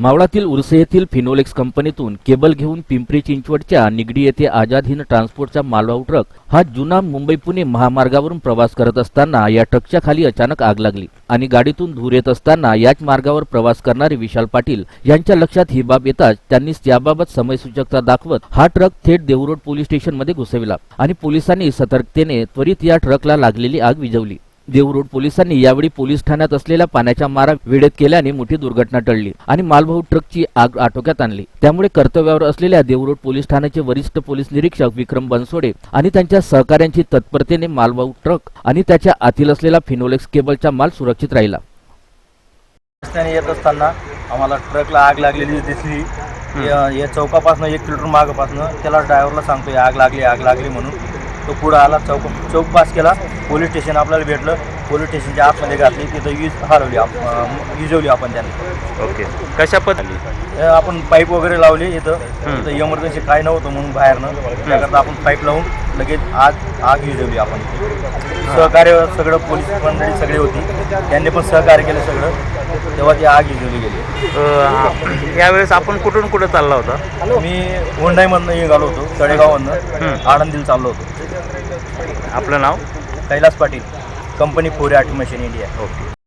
मावळातील उर्से येथील फिनोलेक्स कंपनीतून केबल घेऊन पिंपरी चिंचवडच्या निगडी येथे आझाद हिंद ट्रान्सपोर्टचा मालवाहू ट्रक हा जुना मुंबई पुणे महामार्गावरून प्रवास करत असताना या ट्रकच्या खाली अचानक आग लागली आणि गाडीतून धूर येत असताना याच मार्गावर प्रवास करणारे विशाल पाटील यांच्या लक्षात ही बाब येताच त्यांनी याबाबत समयसूचकता दाखवत हा ट्रक थेट देवरोड पोलीस स्टेशनमध्ये घुसविला आणि पोलिसांनी सतर्कतेने त्वरित या ट्रकला लागलेली आग विझवली. देवरोड पोलिसांनी यावेळी पोलीस ठाण्यात असलेल्या पाण्याच्या मारा वेळेत केल्याने मोठी दुर्घटना टळली आणि मालवाहू ट्रकची आग आटोक्यात आणली. त्यामुळे कर्तव्यावर असलेल्या देवरोड पोलीस ठाण्याचे वरिष्ठ पोलीस निरीक्षक विक्रम बनसोडे आणि त्यांच्या सहकाऱ्यांची तत्परतेने मालवाहू ट्रक आणि त्याच्या आतील असलेला फिनोलेक्स केबलचा माल सुरक्षित राहिला. रस्त्याने येत असताना आम्हाला ट्रकला आग लागलेली दिसली. या या चौकापासनं एक किलोमीटर मागपासनं त्याला ड्रायव्हरला सांगतो आग लागली आग लागली म्हणून. तो पुढं आला चौक चौक पास केला. पोलीस स्टेशन आपल्याला भेटलं. पोलीस स्टेशनच्या आतमध्ये घातली. तिथं वीज हरवली आप विजवली आपण त्यांनी. ओके. कशा पद्धती आपण पाईप वगैरे लावले इथं. इथं इमर्जन्सी काय नव्हतं म्हणून बाहेरनं. त्याकरता आपण पाईप लावून लगेच आग आग विजवली आपण. सहकार्य सगळं पोलीस मंडळी सगळी होती. त्यांनी पण सहकार्य केलं सगळं. तेव्हा ती आग विजवली गेली. यावेळेस आपण कुठून कुठं चालला होता? मी हुंडाईमधनं निघालो होतो. तळेगावमधनं. आळंदीला चाललो होतो. आपलं नाव? Kailas Patil company four automation India. Okay.